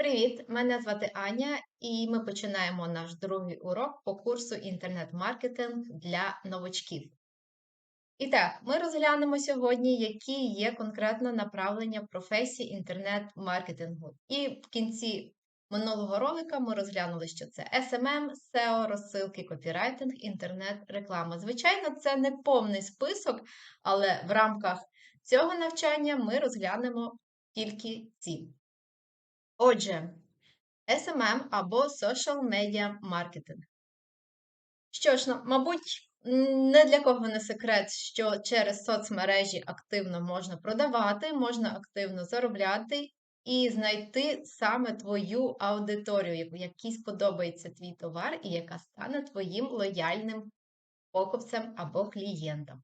Привіт! Мене звати Аня, і ми починаємо наш другий урок по курсу інтернет-маркетинг для новачків. І так, ми розглянемо сьогодні, які є конкретно направлення професії інтернет-маркетингу. І в кінці минулого ролика ми розглянули, що це SMM, SEO, розсилки, копірайтинг, інтернет-реклама. Звичайно, це не повний список, але в рамках цього навчання ми розглянемо тільки ці. Отже, SMM або Social Media Marketing. Що ж, ну, мабуть, не для кого не секрет, що через соцмережі активно можна продавати, можна активно заробляти і знайти саме твою аудиторію, якій сподобається твій товар і яка стане твоїм лояльним покупцем або клієнтом.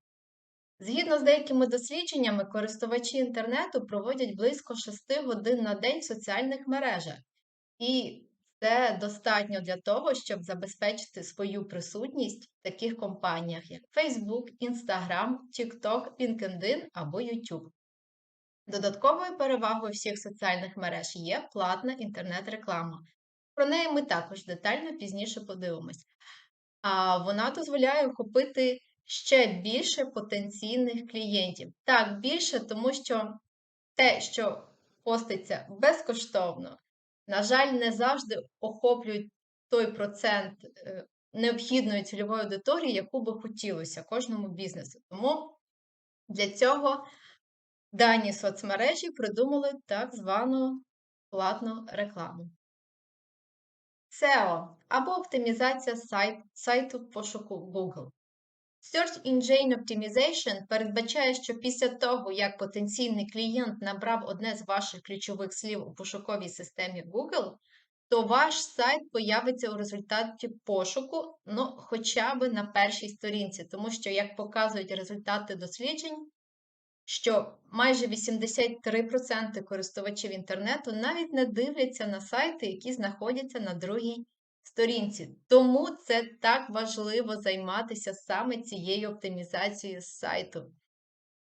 Згідно з деякими дослідженнями, користувачі інтернету проводять близько 6 годин на день в соціальних мережах, і це достатньо для того, щоб забезпечити свою присутність в таких компаніях, як Facebook, Instagram, TikTok, LinkedIn або YouTube. Додатковою перевагою всіх соціальних мереж є платна інтернет-реклама. Про неї ми також детально пізніше подивимось. А вона дозволяє охопити ще більше потенційних клієнтів. Так, більше, тому що те, що поститься безкоштовно, на жаль, не завжди охоплюють той процент е, необхідної цільової аудиторії, яку би хотілося кожному бізнесу. Тому для цього дані соцмережі придумали так звану платну рекламу. SEO або оптимізація сайт, сайту пошуку Google. Search Engine Optimization передбачає, що після того, як потенційний клієнт набрав одне з ваших ключових слів у пошуковій системі Google, то ваш сайт появиться у результаті пошуку, ну, хоча б на першій сторінці, тому що, як показують результати досліджень, що майже 83% користувачів інтернету навіть не дивляться на сайти, які знаходяться на другій сторінці. Тому це так важливо займатися саме цією оптимізацією сайту.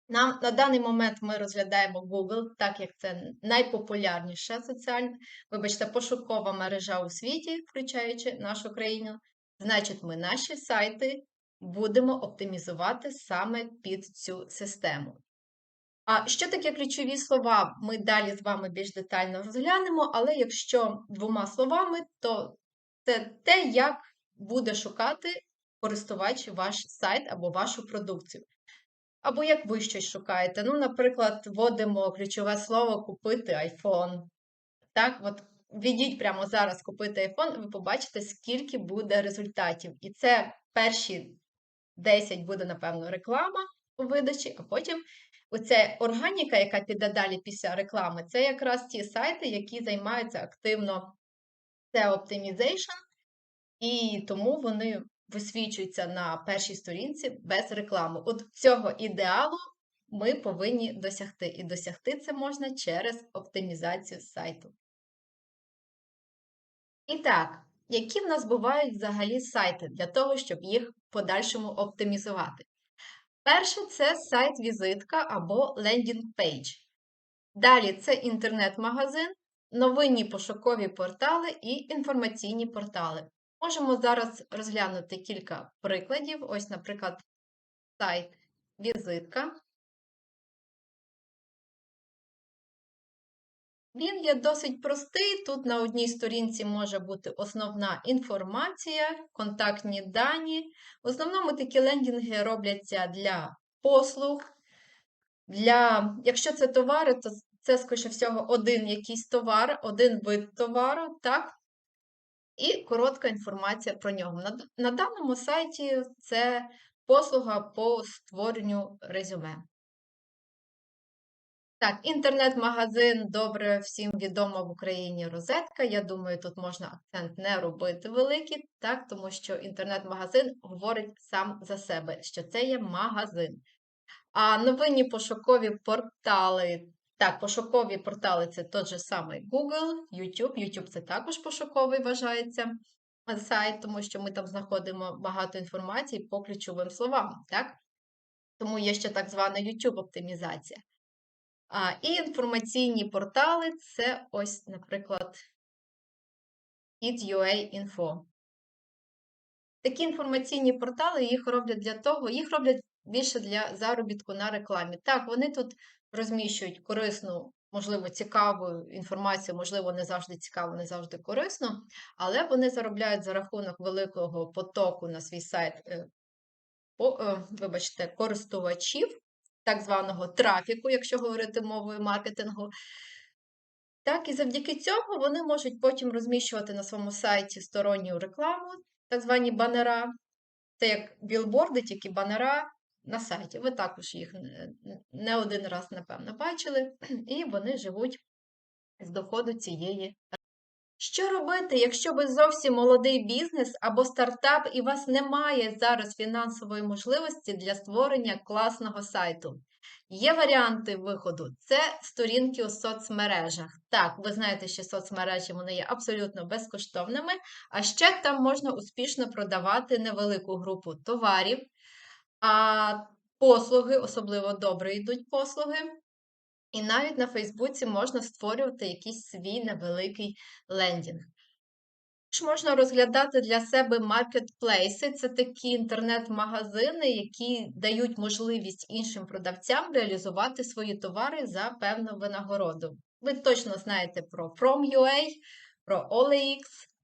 Нам на даний момент ми розглядаємо Google, так як це найпопулярніша соціальна, вибачте, пошукова мережа у світі, включаючи нашу країну. Значить, ми наші сайти будемо оптимізувати саме під цю систему. А що таке ключові слова? Ми далі з вами більш детально розглянемо, але якщо двома словами, то це те, як буде шукати користувач ваш сайт або вашу продукцію. Або як ви щось шукаєте. Ну, наприклад, вводимо ключове слово купити iPhone. Так, от введіть прямо зараз купити iPhone, ви побачите, скільки буде результатів. І це перші 10 буде, напевно, реклама у видачі, а потім оця органіка, яка піде далі після реклами, це якраз ті сайти, які займаються активно це Optimization, і тому вони висвічуються на першій сторінці без реклами. От цього ідеалу ми повинні досягти. І досягти це можна через оптимізацію сайту. І так, які в нас бувають взагалі сайти для того, щоб їх в подальшому оптимізувати? Перше це сайт-візитка або лендінг-пейдж. Далі це інтернет-магазин, новинні пошукові портали і інформаційні портали. Можемо зараз розглянути кілька прикладів. Ось, наприклад, сайт візитка. Він є досить простий. Тут на одній сторінці може бути основна інформація, контактні дані. В основному такі лендінги робляться для послуг. Для, Якщо це товари, то це, скоріше всього, один якийсь товар, один вид товару, так? І коротка інформація про нього. На, на даному сайті це послуга по створенню резюме. Так, інтернет-магазин добре всім відомо в Україні розетка. Я думаю, тут можна акцент не робити великий, так, тому що інтернет-магазин говорить сам за себе, що це є магазин. А новинні пошукові портали так, пошукові портали це той же самий Google, YouTube. YouTube це також пошуковий вважається сайт, тому що ми там знаходимо багато інформації по ключовим словам. так? Тому є ще так звана YouTube-оптимізація. І інформаційні портали це ось, наприклад, It.ua Info. Такі інформаційні портали їх роблять для того, їх роблять більше для заробітку на рекламі. Так, вони тут розміщують корисну, можливо, цікаву інформацію, можливо, не завжди цікаву, не завжди корисно, але вони заробляють за рахунок великого потоку на свій сайт, е, е, вибачте, користувачів, так званого трафіку, якщо говорити мовою маркетингу. Так, і завдяки цьому вони можуть потім розміщувати на своєму сайті сторонню рекламу, так звані банера. Це як білборди, тільки банера на сайті. Ви також їх не- один раз, напевно, бачили, і вони живуть з доходу цієї. Що робити, якщо ви зовсім молодий бізнес або стартап, і у вас немає зараз фінансової можливості для створення класного сайту? Є варіанти виходу. Це сторінки у соцмережах. Так, ви знаєте, що соцмережі вони є абсолютно безкоштовними, а ще там можна успішно продавати невелику групу товарів, а послуги, особливо добре йдуть послуги. І навіть на Фейсбуці можна створювати якийсь свій невеликий лендінг. Також можна розглядати для себе маркетплейси. Це такі інтернет-магазини, які дають можливість іншим продавцям реалізувати свої товари за певну винагороду. Ви точно знаєте про Prom.ua, про OLX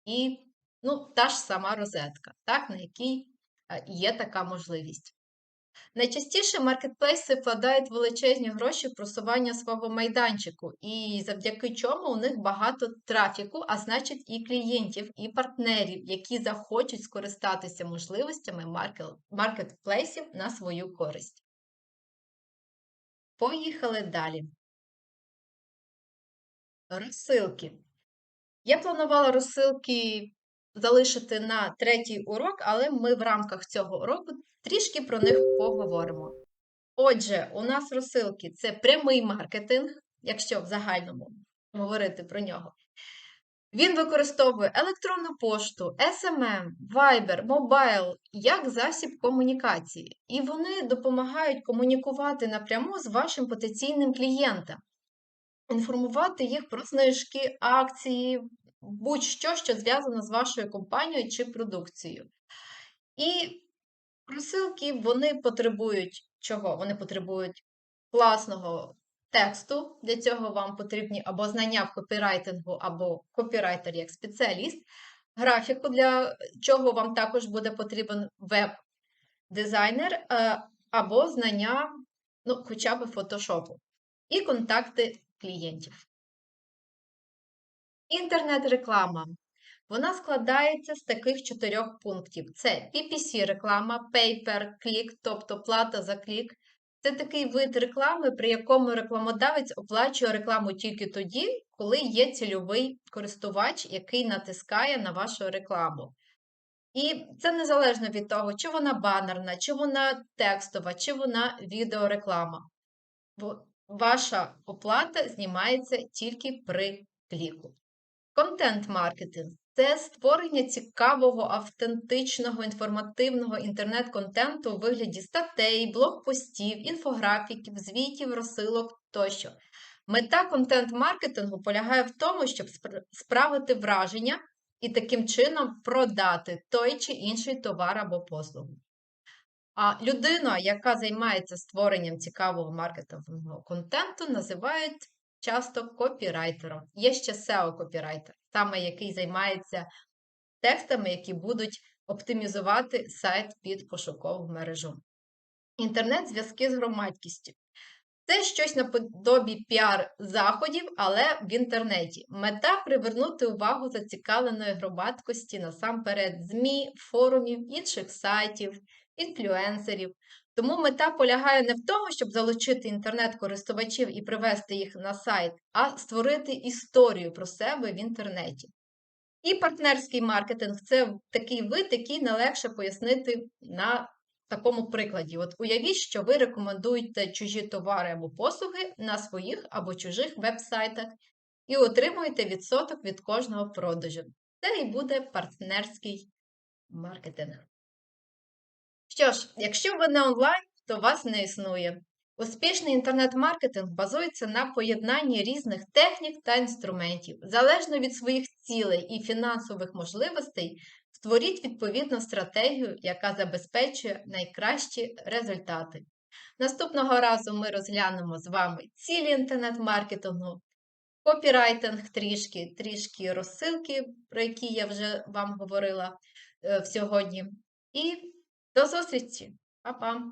і ну, та ж сама розетка, так, на якій е, є така можливість. Найчастіше маркетплейси вкладають величезні гроші в просування свого майданчику, і завдяки чому у них багато трафіку, а значить і клієнтів, і партнерів, які захочуть скористатися можливостями маркетплейсів на свою користь. Поїхали далі. Розсилки. Я планувала розсилки залишити на третій урок, але ми в рамках цього уроку трішки про них поговоримо. Отже, у нас розсилки це прямий маркетинг, якщо в загальному говорити про нього. Він використовує електронну пошту, SMM, Viber, Mobile як засіб комунікації, і вони допомагають комунікувати напряму з вашим потенційним клієнтом, інформувати їх про знижки, акції, будь-що, що зв'язано з вашою компанією чи продукцією. І розсилки вони потребують чого? Вони потребують класного тексту. Для цього вам потрібні або знання в копірайтингу, або копірайтер як спеціаліст. Графіку, для чого вам також буде потрібен веб-дизайнер, е, або знання, ну, хоча б фотошопу, і контакти клієнтів. Інтернет-реклама. Вона складається з таких чотирьох пунктів: це PPC-реклама, Pay-per click, тобто плата за клік. Це такий вид реклами, при якому рекламодавець оплачує рекламу тільки тоді, коли є цільовий користувач, який натискає на вашу рекламу. І це незалежно від того, чи вона банерна, чи вона текстова, чи вона відеореклама. Бо Ваша оплата знімається тільки при кліку. Контент-маркетинг це створення цікавого, автентичного, інформативного інтернет-контенту у вигляді статей, блогпостів, інфографіків, звітів, розсилок тощо. Мета контент-маркетингу полягає в тому, щоб справити враження і таким чином продати той чи інший товар або послугу. А людина, яка займається створенням цікавого маркетингового контенту, називають часто копірайтером. Є ще SEO-копірайтер, саме який займається текстами, які будуть оптимізувати сайт під пошукову мережу. Інтернет-зв'язки з громадськістю. Це щось наподобі піар-заходів, але в інтернеті. Мета привернути увагу зацікавленої громадськості насамперед ЗМІ, форумів, інших сайтів, інфлюенсерів. Тому мета полягає не в тому, щоб залучити інтернет-користувачів і привести їх на сайт, а створити історію про себе в інтернеті. І партнерський маркетинг це такий вид, який найлегше пояснити на такому прикладі. От уявіть, що ви рекомендуєте чужі товари або послуги на своїх або чужих веб-сайтах і отримуєте відсоток від кожного продажу. Це і буде партнерський маркетинг. Що ж, якщо ви не онлайн, то вас не існує. Успішний інтернет-маркетинг базується на поєднанні різних технік та інструментів. Залежно від своїх цілей і фінансових можливостей, створіть відповідну стратегію, яка забезпечує найкращі результати. Наступного разу ми розглянемо з вами цілі інтернет-маркетингу, копірайтинг трішки, трішки розсилки, про які я вже вам говорила е, сьогодні. І до зустрічі! Па-па!